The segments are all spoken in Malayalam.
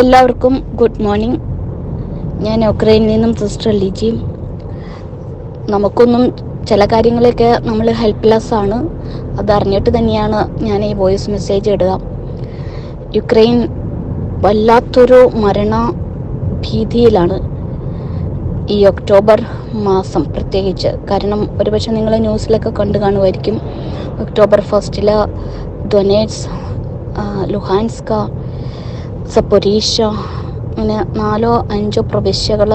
എല്ലാവർക്കും ഗുഡ് മോർണിംഗ് ഞാൻ ഉക്രൈനിൽ നിന്നും സിസ്റ്റർ ലിജി. നമുക്കൊന്നും ചില കാര്യങ്ങളൊക്കെ നമ്മൾ ഹെൽപ്ലെസ് ആണ്. അതറിഞ്ഞിട്ട് തന്നെയാണ് ഞാൻ ഈ വോയിസ് മെസ്സേജ് ഇടുക. യുക്രൈൻ വല്ലാത്തൊരു മരണ ഭീതിയിലാണ്. ഈ ഒക്ടോബർ മാസം പ്രത്യേകിച്ച്. കാരണം ഒരുപക്ഷെ നിങ്ങൾ ന്യൂസിലൊക്കെ കണ്ടു കാണുമായിരിക്കും. ഒക്ടോബർ ഫസ്റ്റിൽ ഡൊനേറ്റ്സ് ലുഹാൻസ്ക സപ്പൊരീഷ അങ്ങനെ നാലോ അഞ്ചോ പ്രവിശ്യകൾ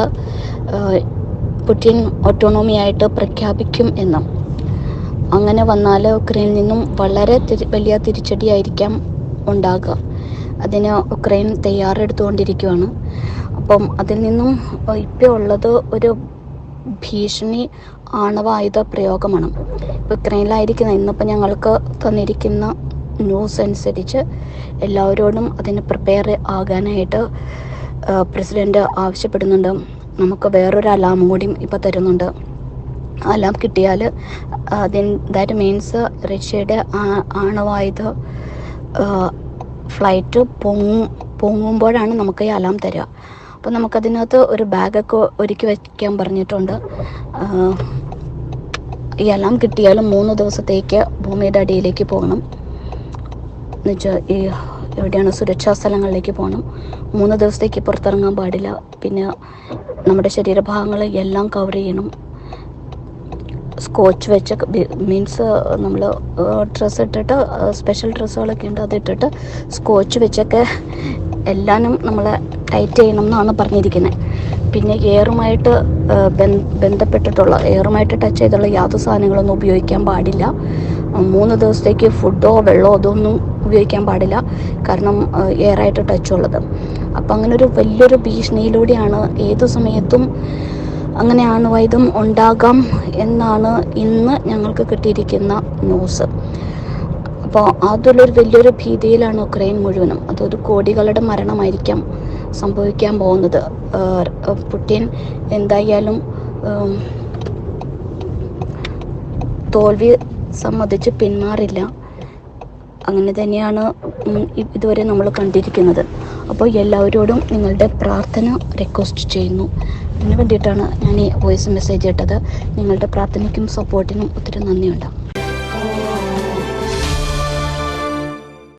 പുടിൻ ഓട്ടോണോമി ആയിട്ട് പ്രഖ്യാപിക്കും എന്ന്. അങ്ങനെ വന്നാൽ ഉക്രൈനിൽ നിന്നും വളരെ വലിയ തിരിച്ചടിയായിരിക്കാം ഉണ്ടാകുക. അതിന് ഉക്രൈൻ തയ്യാറെടുത്തുകൊണ്ടിരിക്കുകയാണ് അപ്പം അതിൽ നിന്നും ഇപ്പോൾ ഉള്ളത് ഒരു ഭീഷണി ആണവായുധ പ്രയോഗമാണ്. ഇപ്പോൾ ഉക്രൈനിലായിരിക്കുന്ന ഇന്നിപ്പോൾ ഞങ്ങൾക്ക് തന്നിരിക്കുന്ന ന്യൂസ് അനുസരിച്ച് എല്ലാവരോടും അതിന് പ്രിപ്പയർ ആകാനായിട്ട് പ്രസിഡന്റ് ആവശ്യപ്പെടുന്നുണ്ട്. നമുക്ക് വേറൊരു അലാം കൂടിയും ഇപ്പോൾ തരുന്നുണ്ട്. അലാം കിട്ടിയാൽ അതിൻ ദാറ്റ് മീൻസ് റഷ്യയുടെ ആണവായുധ ഫ്ലൈറ്റ് പൊങ്ങും പൊങ്ങുമ്പോഴാണ് നമുക്ക് ഈ അലാം തരിക. അപ്പോൾ നമുക്കതിനകത്ത് ഒരു ബാഗൊക്കെ ഒരുക്കി വയ്ക്കാൻ പറഞ്ഞിട്ടുണ്ട്. ഈ അലാം കിട്ടിയാലും മൂന്ന് ദിവസത്തേക്ക് ഭൂമിയുടെ അടിയിലേക്ക് പോകണം. എന്നുവെച്ചാൽ ഈ എവിടെയാണ് സുരക്ഷാ സ്ഥലങ്ങളിലേക്ക് പോകണം മൂന്ന് ദിവസത്തേക്ക് പുറത്തിറങ്ങാൻ പാടില്ല. പിന്നെ നമ്മുടെ ശരീരഭാഗങ്ങൾ എല്ലാം കവർ ചെയ്യണം. സ്കോച്ച് വെച്ച് മീൻസ് നമ്മൾ ഡ്രസ്സ് ഇട്ടിട്ട് സ്പെഷ്യൽ ഡ്രസ്സുകളൊക്കെ ഉണ്ട് അതിട്ടിട്ട് സ്കോച്ച് വെച്ചൊക്കെ എല്ലാനും നമ്മൾ ടൈറ്റ് ചെയ്യണം എന്നാണ് പറഞ്ഞിരിക്കുന്നത് പിന്നെ എയറുമായിട്ട് ബന്ധപ്പെട്ടിട്ടുള്ള എയറുമായിട്ട് ടച്ച് ചെയ്തുള്ള യാതൊരു സാധനങ്ങളൊന്നും ഉപയോഗിക്കാൻ പാടില്ല. മൂന്ന് ദിവസത്തേക്ക് ഫുഡോ വെള്ളമോ അതൊന്നും ഉപയോഗിക്കാൻ പാടില്ല. കാരണം എയറായിട്ട് ടച്ച് ഉള്ളത്. അപ്പം അങ്ങനെ ഒരു വലിയൊരു ഭീഷണിയിലൂടെയാണ് ഏതു സമയത്തും അങ്ങനെ അണുവൈദ്യം ഉണ്ടാകാം എന്നാണ് ഇന്ന് ഞങ്ങൾക്ക് കിട്ടിയിരിക്കുന്ന ന്യൂസ് അപ്പോൾ അതുള്ളൊരു വലിയൊരു ഭീതിയിലാണ് ഉക്രൈൻ മുഴുവനും. അതൊരു കോടികളുടെ മരണമായിരിക്കാം സംഭവിക്കാൻ പോകുന്നത്. പുടിൻ എന്തായാലും തോൽവി സമ്മതിച്ച് പിന്മാറില്ല. അങ്ങനെ തന്നെയാണ് ഇതുവരെ നമ്മൾ കണ്ടിരിക്കുന്നത്. അപ്പോൾ എല്ലാവരോടും നിങ്ങളുടെ പ്രാർത്ഥന റിക്വസ്റ്റ് ചെയ്യുന്നു. അതിന് വേണ്ടിയിട്ടാണ് ഞാൻ ഈ വോയിസ് മെസ്സേജ് ഇട്ടത്. നിങ്ങളുടെ പ്രാർത്ഥനയ്ക്കും സപ്പോർട്ടിനും ഒത്തിരി നന്ദിയുണ്ട്.